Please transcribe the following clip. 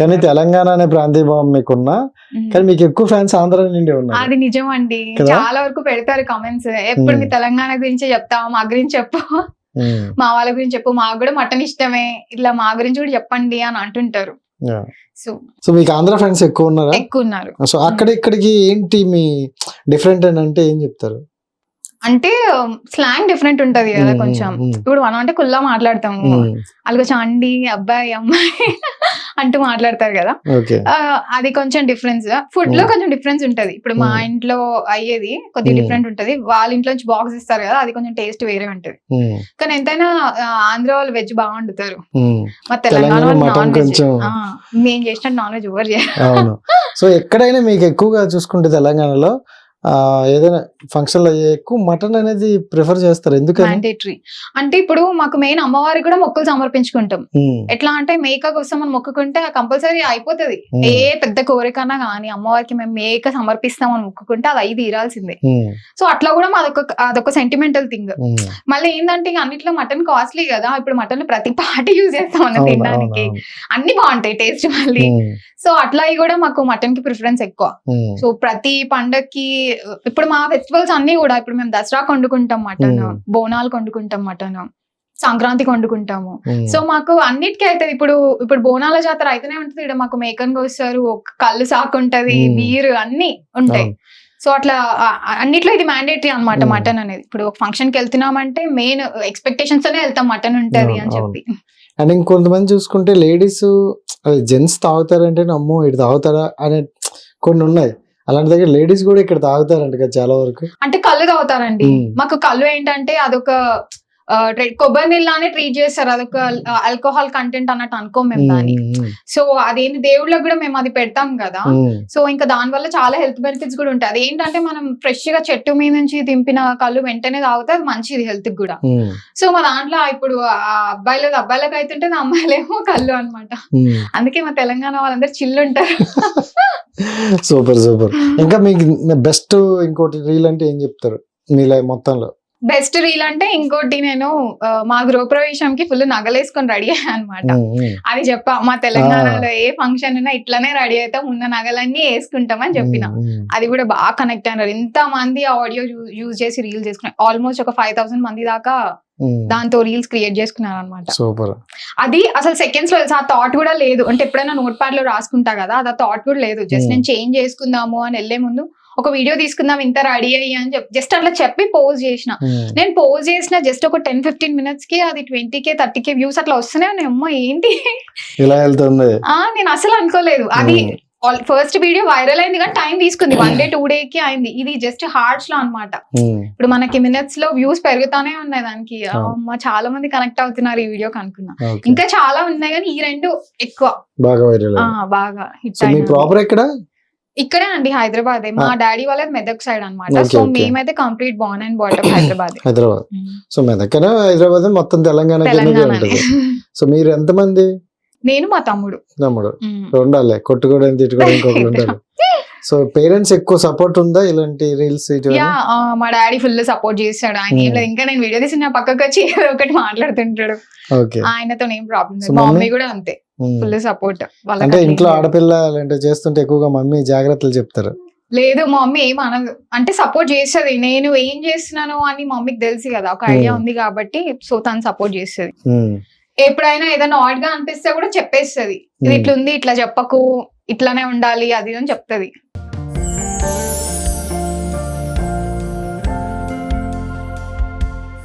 కానీ తెలంగాణ అనే ప్రాంతీయ భావం మీకున్నా కానీ మీకు ఎక్కువ ఫ్యాన్స్ ఆంధ్ర నుండి ఉన్నారు. అది నిజం అండి? చాలా వరకు పెడతారు కామెంట్స్ ఎప్పుడు మీ. తెలంగాణ గురించి చెప్తావా? మా గురించి చెప్పు. మా వాళ్ళ గురించి చెప్పు. మాకు కూడా మటన్ ఇష్టమే. ఇట్లా మా గురించి కూడా చెప్పండి అని అంటుంటారు. సో సో మీకు ఆంధ్ర ఫ్రెండ్స్ ఎక్కువ ఉన్నారా? ఎక్కువ ఉన్నారు. సో అక్కడ ఇక్కడికి ఏంటి మీ డిఫరెంట్ అని అంటే ఏం చెప్తారు? అంటే స్లాంగ్ డిఫరెంట్ ఉంటది కదా కొంచెం. ఇప్పుడు మనం అంటే కుల్లా మాట్లాడతాము. వాళ్ళు కొంచెం అండి అబ్బాయి అమ్మాయి అంటూ మాట్లాడతారు కదా. అది కొంచెం డిఫరెన్స్ ఫుడ్లో. కొంచెం డిఫరెన్స్ ఉంటది. ఇప్పుడు మా. ఇంట్లో అయ్యేది కొద్దిగా. డిఫరెంట్ ఉంటది. వాళ్ళ ఇంట్లో నుంచి బాక్స్ ఇస్తారు కదా అది కొంచెం టేస్ట్ వేరే ఉంటది. కానీ ఎంతైనా ఆంధ్ర వాళ్ళు వెజ్ బాగా వండుతారు. మా తెలంగాణ నాన్ వెజ్ మేము చేసినట్టు నాన్ వెజ్ చేయరు. అవును. సో ఎక్కడైనా మీకు ఎక్కువగా చూసుకుంటే తెలంగాణలో ఏదైనా ఫంక్షన్లో ఎక్కువ మటన్ అనేది ప్రిఫర్ చేస్తారు. మ్యాండేటరీ అంటే ఇప్పుడు మాకు మెయిన్ అమ్మవారికి కూడా మొక్కులు సమర్పించుకుంటాం. ఎట్లా అంటే మేక కోసం మనం మొక్కుకుంటే కంపల్సరీ అయిపోతది. ఏ పెద్ద కోరికన్నా కానీ అమ్మవారికి మేము మేక సమర్పిస్తామని మొక్కుకుంటే అది అయి తీరాల్సిందే. సో అట్లా కూడా అదొక అదొక సెంటిమెంటల్ థింగ్. మళ్ళీ ఏంటంటే అన్నిట్లో మటన్ కాస్ట్లీ కదా ఇప్పుడు మటన్ ప్రతి పార్టీ యూజ్ చేస్తాం అవును, తినడానికి. అన్ని బాగుంటాయి టేస్ట్ మళ్ళీ. సో అట్లా కూడా మాకు మటన్కి ప్రిఫరెన్స్ ఎక్కువ. సో ప్రతి పండక్కి ఇప్పుడు మా ఫెస్టివల్స్ అన్ని కూడా ఇప్పుడు మేము దసరా వండుకుంటాం మటన్. బోనాలు వండుకుంటాం మటన్ సంక్రాంతికి వండుకుంటాము ఉమ్. సో మాకు అన్నిటికీ అవుతుంది ఇప్పుడు ఇప్పుడు బోనాల జాతర అయితేనే ఉంటుంది ఇక్కడ మాకు మేకన్ కోస్తారు ఒక కళ్ళు సాకు ఉంటది. బీర్ అన్ని ఉంటాయి. సో అట్లా అన్నిట్లో ఇది మ్యాండేటరీ అన్నమాట Hmm. మటన్ అనేది ఇప్పుడు ఒక ఫంక్షన్కి వెళ్తున్నామంటే మెయిన్ ఎక్స్పెక్టేషన్స్ తోనే వెళ్తాం మటన్ ఉంటది అని చెప్పి అండ్ ఇంకొంతమంది చూసుకుంటే లేడీస్ అదే జెంట్స్ తాగుతారంటే అమ్మో ఇటు తాగుతారా అనే కొన్ని ఉన్నాయి అలాంటి దగ్గర లేడీస్ కూడా ఇక్కడ తాగుతారంట కదా చాలా వరకు. అంటే కళ్ళు తాగుతారండి. మాకు కళ్ళు ఏంటంటే అదొక కొబ్బరి నీళ్ళనే ట్రీట్ చేస్తారు. అదొక ఆల్కహాల్ కంటెంట్ అన్నట్టు అనుకోం మేము దాన్ని. సో అదేంటి దేవుళ్ళకి కూడా మేము అది పెడతాం కదా. సో ఇంకా దాని వల్ల చాలా హెల్త్ బెనిఫిట్స్ కూడా ఉంటాయి. అది ఏంటంటే మనం ఫ్రెష్గా చెట్టు మీద నుంచి దింపిన కళ్ళు వెంటనే తాగితే అది మంచిది హెల్త్కి కూడా. సో మా దాంట్లో ఇప్పుడు ఆ అబ్బాయిలు అబ్బాయిలకు అవుతుంటే అమ్మాయిలేమో కళ్ళు అన్నమాట. ఉమ్. అందుకే మా తెలంగాణ వాళ్ళందరూ చిల్లు ఉంటారు సూపర్ సూపర్. ఇంకా మీకు బెస్ట్ ఇంకోటి రీల్ అంటే ఏం చెప్తారు? మీ లైఫ్ మొత్తంలో. బెస్ట్ రీల్ అంటే ఇంకోటి నేను మా గృహప్రవేశంకి ఫుల్ నగలేసుకొని రెడీ అయ్యా అనమాట అది చెప్పా మా తెలంగాణలో ఏ ఫంక్షన్ ఉన్నా ఇట్లానే రెడీ అవుతాం ఉన్న నగలన్నీ వేసుకుంటామని చెప్పిన. అది కూడా బాగా కనెక్ట్ అయినారు. ఎంత మంది ఆడియో యూజ్ చేసి రీల్ చేసుకున్నారు. ఆల్మోస్ట్ ఒక ఫైవ్ థౌసండ్ మంది దాకా దాంతో రీల్స్ క్రియేట్ చేసుకున్నారు అనమాట సూపర్. అది అసలు సెకండ్స్లో ఆ థాట్ కూడా లేదు. అంటే ఎప్పుడైనా నోట్ ప్యాడ్లో రాసుకుంటా కదా అది ఆ థాట్ కూడా లేదు. జస్ట్. నేను చేంజ్ చేసుకుందాము అని వెళ్ళే ముందు ఒక వీడియో తీసుకుందాం ఇంత రెడీ అయ్యి అని చెప్పి జస్ట్ అట్లా చెప్పి పోజ్ చేసిన. ఉమ్, నేను పోజ్ చేసిన జస్ట్ ఒక టెన్ ఫిఫ్టీన్ మినిట్స్కి అది twenty K thirty K views అట్లా వస్తూనే ఉన్నాయి అమ్మ ఏంటి? ఇలా వెళ్తుంది. ఆ నేను అసలు అనుకోలేదు. అది ఫస్ట్ వీడియో వైరల్ అయింది కానీ టైం తీసుకుంది. వన్ డే టూ డే కి అయింది. ఇది జస్ట్ హార్ట్స్లో అన్నమాట. ఉమ్, ఇప్పుడు మనకి మినిట్స్లో వ్యూస్ పెరుగుతానే ఉన్నాయి దానికి. అవును. అమ్మ చాలా మంది కనెక్ట్ అవుతున్నారు ఈ వీడియోకి అనుకున్నా. ఇంకా చాలా ఉన్నాయి కానీ ఈ రెండు ఎక్కువ. బాగా వైరల్ బాగా హిట్ ప్రాపర్ ఎక్కడ? ఇక్కడే అండి హైదరాబాద్. మా డాడీ వాళ్ళది మెదక్ సైడ్ Okay, సో. మేమైతే complete born and bottom Hyderabad. Hyderabad. So మెదక్కన Hyderabad మొత్తం తెలంగాణ సో మీరు ఎంతమంది? నేను మా తమ్ముడు. తమ్ముడు. ఉండాలి కొట్టుకోవడం తిట్టుకోవడం ఇంకొకరు ఉంటారు. సో పేరెంట్స్ ఎక్కువ సపోర్ట్ ఉందా ఇలాంటి రీల్స్ మా డాడీ ఫుల్ సపోర్ట్ చేస్తాడు. ఆయన ఏం Hmm. లేదు ఇంకా నేను వీడియో తీసి నా పక్కకు వచ్చి ఒకటి మాట్లాడుతుంటాడు. ఆయనతో ఏం ప్రాబ్లం మా మమ్మీ? కూడా అంతే. ఫుల్ సపోర్ట్ అంటే ఇంట్లో ఆడపిల్ల అలాంటివి చేస్తుంటే ఎక్కువగా మమ్మీ జాగ్రత్తలు చెప్తారు. లేదు మా మమ్మీ ఏం అనదు. అంటే సపోర్ట్ చేస్తుంది. నేను ఏం చేస్తున్నాను అని మా మమ్మీకి తెలుసు కదా ఒక ఐడియా Hmm. ఉంది కాబట్టి సో తను సపోర్ట్ చేస్తుంది. ఎప్పుడైనా ఏదైనా ఆడ్గా అనిపిస్తే కూడా చెప్పేస్తుంది. ఇది Hmm. ఇట్లుంది ఇట్లా చెప్పకు ఇట్లానే ఉండాలి అది అని చెప్తుంది.